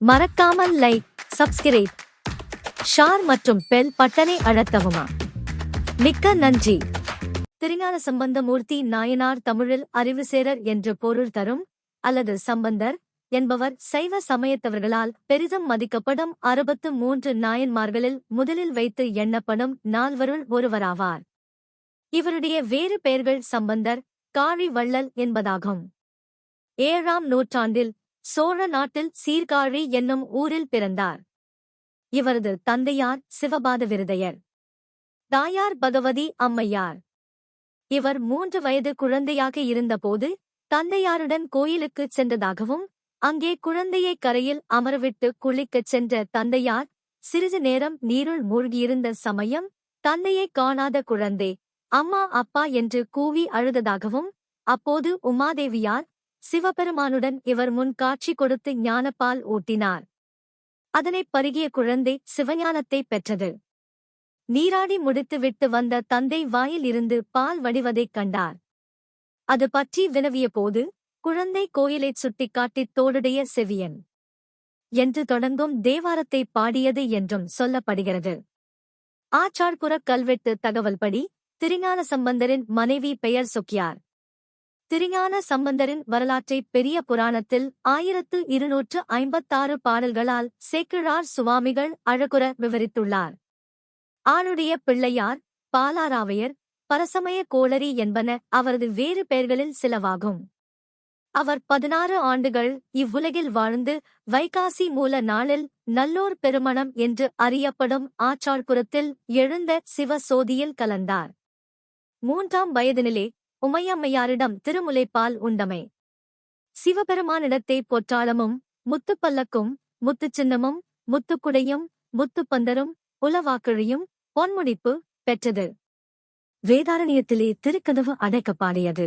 மறக்காமல் like subscribe ஷார் மற்றும் bell பட்டனை அழுத்தவுமா. மிக்க நன்றி. திருஞான சம்பந்தமூர்த்தி நாயனார் தமிழில் அறிவுசேரர் என்று பொருள் தரும் அல்லது சம்பந்தர் என்பவர் சைவ சமயத்தவர்களால் பெரிதும் மதிக்கப்படும் அறுபத்து மூன்று நாயன்மார்களில் முதலில் வைத்து எண்ணப்படும் நால்வருள் ஒருவராவார். இவருடைய வேறு பெயர்கள் சம்பந்தர் காழி வள்ளல் என்பதாகும். ஏழாம் நூற்றாண்டில் சோழ நாட்டில் சீர்காழி என்னும் ஊரில் பிறந்தார். இவரது தந்தையார் சிவபாத விருதையர். தாயார் பகவதி அம்மையார். இவர் மூன்று வயது குழந்தையாக இருந்தபோது தந்தையாருடன் கோயிலுக்குச் சென்றதாகவும் அங்கே குழந்தையை கரையில் அமரவிட்டு குளிக்கச் சென்ற தந்தையார் சிறிது நேரம் நீருள் மூழ்கியிருந்த சமயம் தந்தையைக் காணாத குழந்தை அம்மா அப்பா என்று கூவி அழுததாகவும் அப்போது உமாதேவியார் சிவபெருமானுடன் இவர் முன் காட்சி கொடுத்து ஞானப்பால் ஊட்டினார். அதனைப் பருகிய குழந்தை சிவஞானத்தைப் பெற்றது. நீராடி முடித்துவிட்டு வந்த தந்தை வாயில் இருந்து பால் வடிவதைக் கண்டார். அது பற்றி வினவிய போது குழந்தை கோயிலைச் சுட்டிக்காட்டித் தோடுடைய செவியன். என்று தொடங்கும் தேவாரத்தை பாடியது என்றும் சொல்லப்படுகிறது. ஆச்சார்புறக் கல்வெட்டு தகவல்படி திருஞான சம்பந்தரின் மனைவி பெயர் சொக்கியார். திருஞான சம்பந்தரின் வரலாற்றை பெரிய புராணத்தில் ஆயிரத்து இருநூற்று ஐம்பத்தாறு பாடல்களால் சேக்கிழார் சுவாமிகள் அழகுற விவரித்துள்ளார். ஆளுடைய பிள்ளையார் பாலாராவையர் பரசமய கோளரி என்பன அவரது வேறு பெயர்களில் சிலவாகும். அவர் பதினாறு ஆண்டுகள் இவ்வுலகில் வாழ்ந்து வைகாசி மூல நாளில் நல்லோர் பெருமணம் என்று அறியப்படும் ஆச்சாள்புரத்தில் எழுந்த சிவசோதியில் கலந்தார். மூன்றாம் வயதினிலே உமையம்மையாரிடம் திருமுலைப்பால் உண்டமை. சிவபெருமானிடத்தே பொற்றாளமும் முத்துப்பல்லக்கும் முத்துச்சின்னமும் முத்துக்குடையும் முத்துப்பந்தரும் உலவாக்கிழியும் பொன்முடிப்பு பெற்றது. வேதாரண்யத்திலே திருக்கதவு அடைக்கப்பாடியது.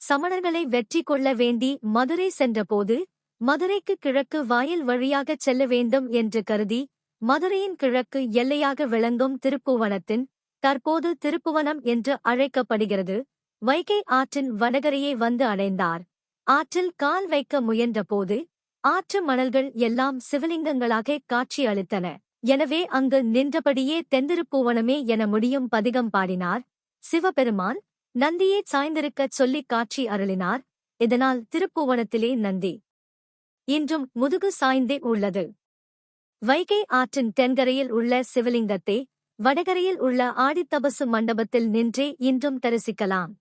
சமணர்களை வெற்றி கொள்ள வேண்டி மதுரை சென்றபோது மதுரைக்கு கிழக்கு வாயில் வழியாகச் செல்ல வேண்டும் என்று கருதி மதுரையின் கிழக்கு எல்லையாக விளங்கும் திருப்புவனத்தின் தற்போது திருப்புவனம் என்று அழைக்கப்படுகிறது. வைகை ஆற்றின் வடகரையே வந்து அடைந்தார். ஆற்றில் கால் வைக்க முயன்றபோது ஆற்று மணல்கள் எல்லாம் சிவலிங்கங்களாக காட்சி அளித்தன. எனவே அங்கு நின்றபடியே தெந்திருப்பூவனமே என முடியும் பதிகம் பாடினார். சிவபெருமான் நந்தியே சாய்ந்திருக்கச் சொல்லிக் காட்சி அருளினார். இதனால் திருப்புவனத்திலே நந்தி. இன்றும் முதுகு சாய்ந்தே உள்ளது. வைகை ஆற்றின் தென்கரையில் உள்ள சிவலிங்கத்தை வடகரையில் உள்ள ஆடித்தபசு மண்டபத்தில் நின்றே இன்றும் தரிசிக்கலாம்.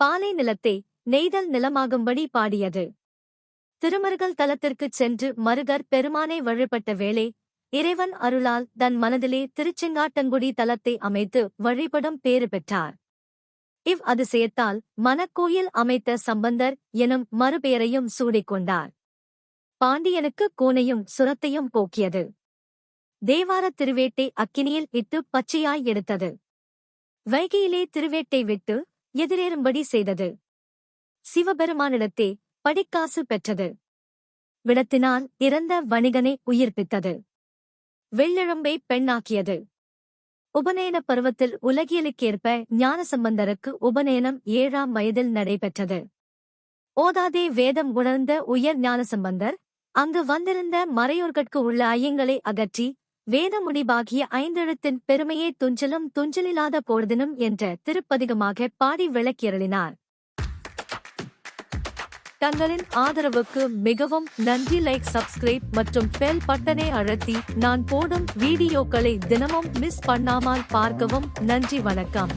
பாலை நிலத்தை நெய்தல் நிலமாகும்படி பாடியது. திருமருகல் தலத்திற்குச் சென்று மருகர் பெருமானை வழிபட்ட வேளை இறைவன் அருளால் தன் மனதிலே திருச்செங்காட்டங்குடி தலத்தை அமைத்து வழிபடும் பேறு பெற்றார். இவ் அதிசயத்தால் மனக்கோயில் அமைத்த சம்பந்தர் எனும் மறுபெயரையும் சூடிக்கொண்டார் பாண்டியனுக்கு கூனையும் சுரத்தையும் போக்கியது. தேவார திருவேட்டை அக்கினியில் இட்டு பச்சையாய் எடுத்தது. வைகையிலே திருவேட்டை விட்டு எதிரேறும்படி செய்தது. சிவபெருமானிடத்தே படிக்காசு பெற்றது. விடத்தினால் இறந்த வணிகனை உயிர்ப்பித்தது. வெள்ளெழும்பை பெண்ணாக்கியது. உபநயன பருவத்தில் உலகியலுக்கேற்ப ஞானசம்பந்தருக்கு உபநயனம் ஏழாம் வயதில் நடைபெற்றது. ஓதாதே வேதம் உணர்ந்த உயர் ஞானசம்பந்தர் அங்கு வந்திருந்த மறையோர்கட்கு உள்ள ஐயங்களை அகற்றி வேத முடிவாகிய ஐந்தெழுத்தின் பெருமையை துஞ்சலும் துஞ்சலில்லாத பொழுதினும் என்ற திருப்பதிகமாக பாடி விளக்கியருளினார். தங்களின் ஆதரவுக்கு மிகவும் நன்றி லைக் சப்ஸ்கிரைப் மற்றும் பெல் பட்டனை அழுத்தி நான் போடும் வீடியோக்களை தினமும் மிஸ் பண்ணாமல் பார்க்கவும் நன்றி வணக்கம்.